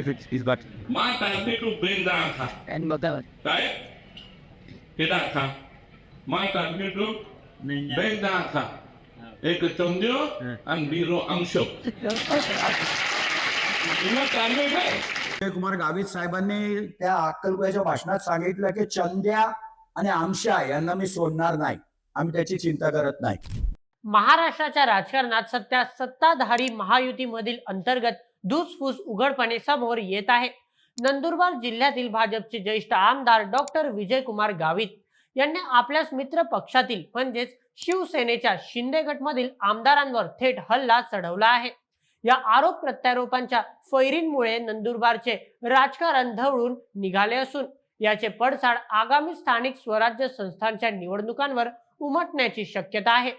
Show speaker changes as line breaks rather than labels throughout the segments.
if it's he's got
My target to bring the Akha.
and Mother.
Right? Kita Akha. My target to bring the Akha. एक चंद्यो आणि बिरो अंशो
विजयकुमार गावित साहेबांनी त्या अक्कलकोयाच्या भाषणात सांगितलं की चंद्या आणि आमशा यांना मी सोडणार नाही आम्ही त्याची चिंता करत नाही
महाराष्ट्राच्या राजकारणात सध्या सत्ताधारी महायुतीमधील अंतर्गत धूसफूस उघडपणे समोर येत आहे. नंदुरबार जिल्ह्यातील भाजपचे ज्येष्ठ आमदार डॉक्टर विजयकुमार गावित यांनी आपल्याच मित्र पक्षातील म्हणजेच शिवसेनेच्या शिंदे गटमधील आमदारांवर थेट हल्ला चढवला आहे. या आरोप प्रत्यारोपांच्या फैरींमुळे नंदुरबारचे राजकारण धवळून निघाले असून याचे पडसाद आगामी स्थानिक स्वराज्य संस्थांच्या निवडणुकांवर उमटण्याची शक्यता आहे.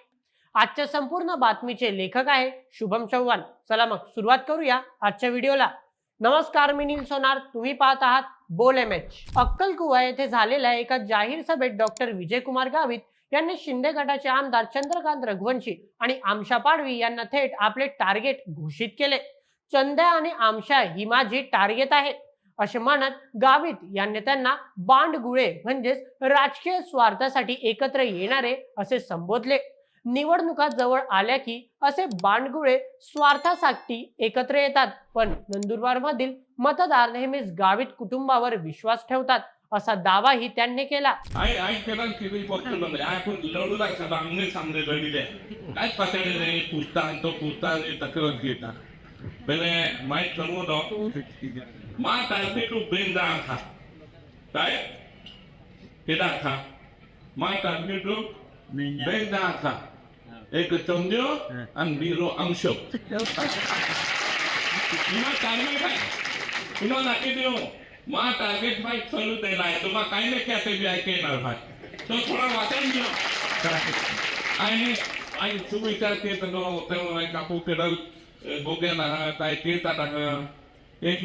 आजच्या संपूर्ण बातमीचे लेखक आहे शुभम चव्हाण. चला मग सुरुवात करूया आजच्या व्हिडिओला. नमस्कार मी नील सोनार. तुम्ही पाहत आहात बोल एम एच अक्कलकुवा येथे झालेल्या एका जाहीर सभेत डॉक्टर विजयकुमार गावित यांनी शिंदे गटाचे आमदार चंद्रकांत रघुवंशी आणि आमशा पाडवी यांना थेट आपले टार्गेट घोषित केले. चंद्या आणि आमशा ही माझी टार्गेट आहे. असे म्हणत गावित यांनी त्यांना बांडगुळे म्हणजेच राजकीय स्वार्थासाठी एकत्र येणारे असे संबोधले. निवडणुका जवळ आल्या की असे बांडगुळे स्वार्थासाठी एकत्र येतात पण नंदुरबार मधील मतदार नेहमीच गावित कुटुंबावर विश्वास ठेवतात असा दावाही त्यांनी केला
आई आई केला किती आपण लढू सामने काय नाही आणि तो तक्रार घेता पहिले मा काय मा एक चंद्यो आणि बिरो अंशो तुला टार्गेट आहे तुला नक्की देऊ मा टार्गेट भाई चालू द्यायला आहे तुला काही नाही की आता बी ऐकणार भाई तो थोडा वाचन घेऊ आणि आणि तू विचार केला नो तेव्हा कापू केलं गोग्या ना काय केता टाक एक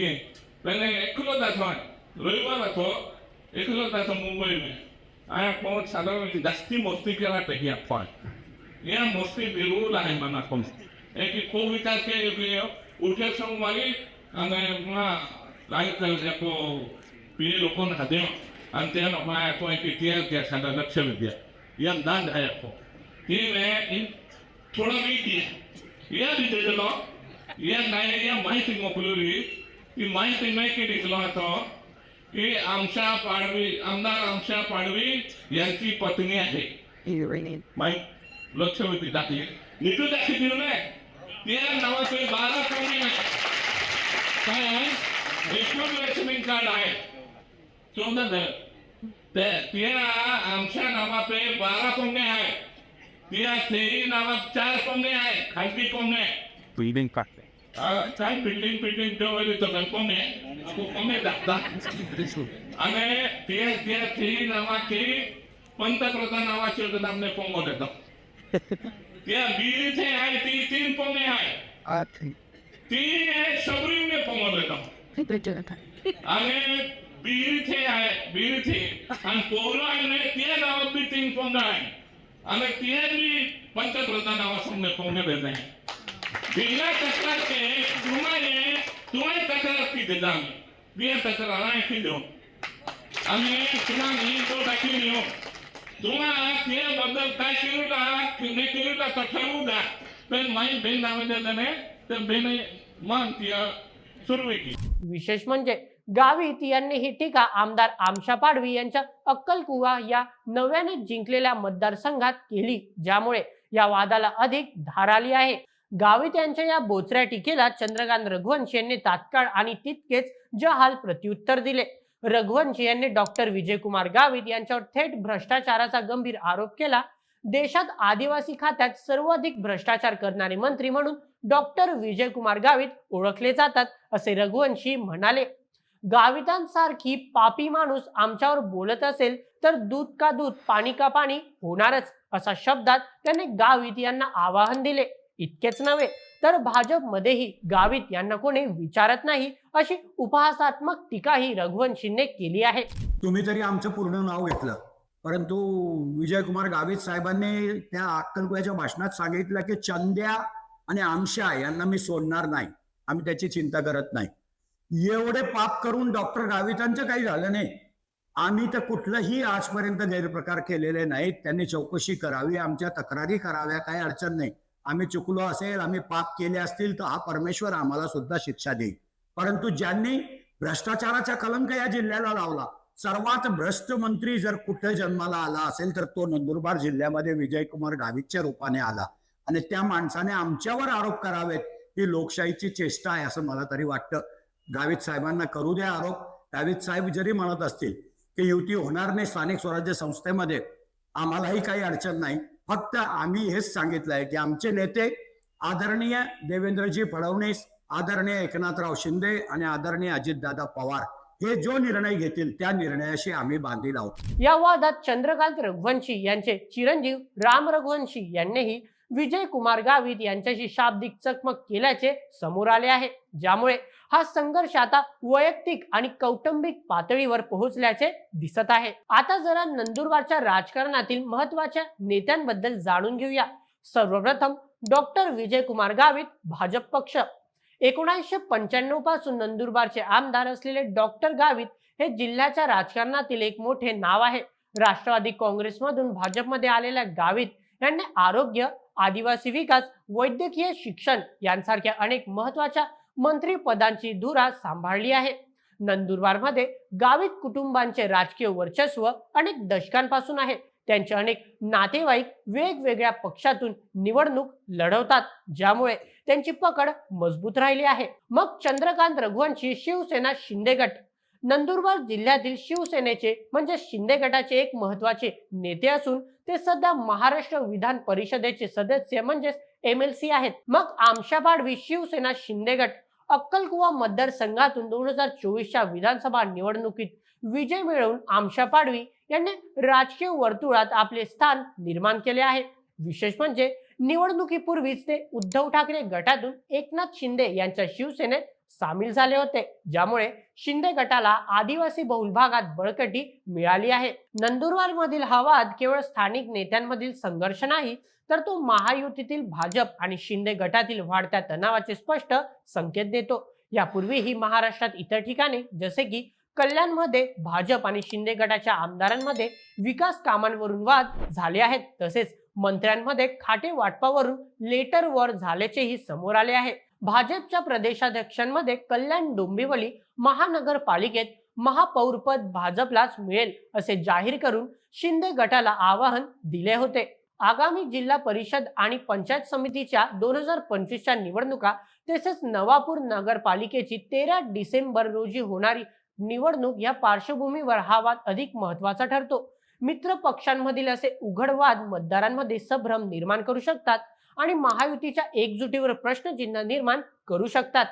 पहिले एकलो जातो रविवार जातो एकलो जातो मुंबई में आया कोण साधारण जास्ती मस्ती ये मुश्किल बिल्कुल आने बना कौन एक ही को विचार के लिए उठे सब वाली अंदर अपना लाइट कर दिया को पीने लोगों ने खाते हैं अंतिम अपना एक एक टीएल के साथ लक्ष्य में दिया ये अंदान है एक को ये मैं इन थोड़ा भी किया ये भी देख लो ये नए ये माइटिंग को पुलुरी ये माइटिंग में के देख लो तो ये अंशा पाड़वी अंदर अंशा पाड़वी यंत्री पत्नी
है
माइट लक्ष होती दाखली नीटू दाखली दिलं नाही त्या नावाचे बारा कोणी नाही काय आहे एकूण रेशनिंग कार्ड आहे चौदा ते त्या आमच्या नावापे बारा कोंबणे आहे त्या थेरी नावात चार कोंबणे आहे खाजगी कोंबणे
Breathing practice.
काय बिल्डिंग बिल्डिंग जवळ येतो कोंबणे कोंबणे दाखतात आणि त्या त्या थेरी नावाची पंतप्रधान नावाचे नामने पोंगो देतो त्या बीडीचे आहे ती तीन पोंगे आहे.
I think
ती सबरीने पोंगो देतो
they did it.
आणि बीडीचे आहे बीडीचे. आणि पोरं आहे त्या नावात बी तीन पोंग आहे. आणि ते बी पंतप्रधान नावासमने पोंगे देत आहे बिना तक्रार के तुम्हाला तुम्हाला तक्रार की देता बिना तक्रार आहे की देऊ. आणि तुला मी तो टाकी देऊ. तुम्हाला काय केलं का? नाही केलं का? तर ठरवू द्या. तर मग ती सुरू
विशेष म्हणजे गावित यांनी ही टीका आमदार आमशा पाडवी यांच्या अक्कलकुवा या नव्याने जिंकलेल्या मतदारसंघात केली ज्यामुळे या वादाला अधिक धार आली आहे. गावित यांच्या या बोचऱ्या टीकेला चंद्रकांत रघुवंश यांनी तात्काळ आणि तितकेच जहाल प्रत्युत्तर दिले. रघुवंशी यांनी डॉक्टर विजयकुमार गावित यांच्यावर थेट भ्रष्टाचाराचा गंभीर आरोप केला. देशात आदिवासी खात्यात सर्वाधिक भ्रष्टाचार करणारे मंत्री म्हणून डॉक्टर विजयकुमार गावित ओळखले जातात असे रघुवंशी म्हणाले. गावितांसारखी पापी माणूस आमच्यावर बोलत असेल तर दूध का दूध पाणी का पाणी होणारच अशा शब्दात त्यांनी गावित यांना आवाहन दिले. इतकेच नव्हे तर भाजपमध्येही गावित यांना कोणी विचारत नाही अशी उपहासात्मक टीकाही रघुवंशींनी केली आहे.
तुम्ही तरी आमचं पूर्ण नाव घेतलं. परंतु विजयकुमार गावित साहेबांनी त्या अक्कलकुयाच्या भाषणात सांगितलं की चंद्या आणि आमशा यांना मी सोडणार नाही. आम्ही त्याची चिंता करत नाही. एवढे पाप करून डॉक्टर गावितांचं काही झालं नाही. आम्ही तर कुठलंही आजपर्यंत गैरप्रकार केलेले नाहीत. त्यांनी चौकशी करावी आमच्या तक्रारी कराव्या काही अडचण नाही. आम्ही चुकलो असेल आम्ही पाप केले असतील तर हा परमेश्वर आम्हाला सुद्धा शिक्षा देईल. परंतु ज्यांनी भ्रष्टाचाराचा कलंक या जिल्ह्याला लावला सर्वात भ्रष्ट मंत्री जर कुठे जन्माला आला असेल तर तो नंदुरबार जिल्ह्यामध्ये विजयकुमार गावितच्या रूपाने आला. आणि त्या माणसाने आमच्यावर आरोप करावेत ही लोकशाहीची चेष्टा आहे असं मला तरी वाटतं. गावित साहेबांना करू द्या आरोप. गावित साहेब जरी म्हणत असतील की युती होणार नाही स्थानिक स्वराज्य संस्थेमध्ये आम्हालाही काही अडचण नाही. फक्त आम्ही हेच सांगितलंय की आमचे नेते आदरणीय देवेंद्रजी फडणवीस आदरणीय एकनाथराव शिंदे आणि आदरणीय अजितदादा पवार हे जो निर्णय घेतील त्या निर्णयाशी आम्ही बांधील आहोत.
या वादात चंद्रकांत रघुवंशी यांचे चिरंजीव राम रघुवंशी यांनीही विजय कुमार गावित यांच्याशी शाब्दिक चकमक केल्याचे समोर आले आहे. ज्यामुळे हा संघर्ष आता वैयक्तिक आणि कौटुंबिक पातळीवर पोहोचल्याचे दिसत आहे. आता जरा नंदुरबारच्या राजकारणातील महत्त्वाच्या नेत्यांबद्दल जाणून घेऊया. सर्वप्रथम डॉक्टर विजय कुमार गावित भाजप पक्ष. एकोणीसशे पंच्याण्णवपासून नंदुरबारचे आमदार असलेले डॉक्टर गावित हे जिल्ह्याच्या राजकारणातील एक मोठे नाव आहे. राष्ट्रवादी काँग्रेसमधून भाजपमध्ये आलेल्या गावित यांनी आरोग्य आदिवासी विकास वैद्यकीय शिक्षण यांसारख्या अनेक महत्त्वाच्या मंत्रीपदांची धुरा सांभाळली आहे. नंदुरबारमध्ये गावित कुटुंबांचे राजकीय वर्चस्व अनेक दशकांपासून आहे. त्यांचे अनेक नातेवाईक वेगवेगळ्या पक्षातून निवडणूक लढवतात ज्यामुळे त्यांची पकड मजबूत राहिली आहे. मग चंद्रकांत रघुवंशी शिवसेना शिंदे गट नंदुरबार जिल्ह्यातील शिवसेनेचे म्हणजे शिंदे गटाचे एक महत्त्वाचे नेते असून ते सध्या महाराष्ट्र विधान परिषदेचे सदस्य म्हणजेच एम एल सी आहेत. मग आमशा पाडवी शिवसेना शिंदे गट अक्कलकुवा मतदारसंघातून दोन हजार चोवीसच्या विधानसभा निवडणुकीत विजय मिळवून आमशा पाडवी यांनी राजकीय वर्तुळात आपले स्थान निर्माण केले आहे. विशेष म्हणजे निवडणुकीपूर्वीच ते उद्धव ठाकरे गटातून एकनाथ शिंदे यांच्या शिवसेनेत सामील झाले होते. ज्यामुळे शिंदे गटाला आदिवासी बहुल भागात बळकटी मिळाली आहे. नंदुरबार मधील हा वाद केवळ स्थानिक नेत्यांमधील संघर्ष नाही तर तो महायुतीतील भाजप आणि शिंदे गटातील वाढत्या तणावाचे स्पष्ट संकेत देतो. यापूर्वीही महाराष्ट्रात इतर ठिकाणी जसे की कल्याणमध्ये भाजप आणि शिंदे गटाच्या आमदारांमध्ये विकास कामांवरून वाद झाले आहेत. तसेच मंत्र्यांमध्ये खाटे वाटपावरून लेटर वर झाल्याचेही समोर आले आहे. भाजपच्या प्रदेशाध्यक्षांमध्ये कल्याण डोंबिवली महानगरपालिकेत महापौरपद भाजपलाच मिळेल असे जाहीर करून शिंदे गटाला आवाहन दिले होते. आगामी जिल्हा परिषद आणि पंचायत समितीच्या दोन हजार पंचवीसच्या निवडणुका तसेच नवापूर नगरपालिकेची तेरा डिसेंबर रोजी होणारी निवडणूक या पार्श्वभूमीवर हा वाद अधिक महत्त्वाचा ठरतो. मित्र पक्षांमधील असे उघड वाद मतदारांमध्ये संभ्रम निर्माण करू शकतात. आणि महायुतीच्या एकजुटीवर प्रश्नचिन्ह निर्माण करू शकतात.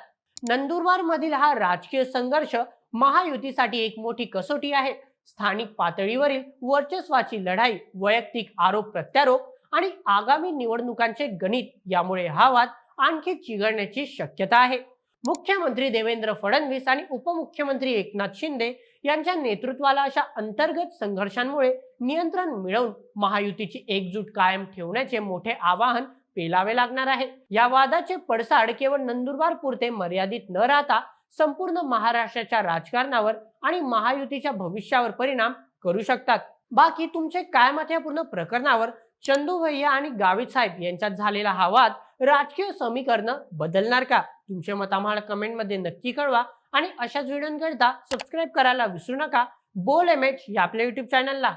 नंदुरबार मधील हा राजकीय संघर्ष महायुतीसाठी एक मोठी कसोटी आहे. स्थानिक पातळीवरील वर्चस्वाची लढाई वैयक्तिक आरोप प्रत्यारोप आणि आगामी निवडणुकांचे गणित यामुळे हा वाद आणखी चिघळण्याची शक्यता आहे. मुख्यमंत्री देवेंद्र फडणवीस आणि उपमुख्यमंत्री एकनाथ शिंदे यांच्या नेतृत्वाला अशा अंतर्गत संघर्षांमुळे नियंत्रण मिळवून महायुतीची एकजूट कायम ठेवण्याचे मोठे आवाहन पेलावे लागणार आहे. या वादाचे पडसाड केवळ नंदुरबार पुरते मर्यादित न राहता संपूर्ण महाराष्ट्राच्या राजकारणावर आणि महायुतीच्या भविष्यावर परिणाम करू शकतात. बाकी तुमचे काय मत या पूर्ण प्रकरणावर चंदू भैया आणि गावित साहेब यांच्यात झालेला हा वाद राजकीय समीकरण बदलणार का? तुमचे मत आम्हाला कमेंटमध्ये नक्की कळवा आणि अशाच व्हिडिओंकरिता सबस्क्राईब करायला विसरू नका. बोल एम एच या आपल्या युट्यूब चॅनलला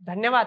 धन्यवाद.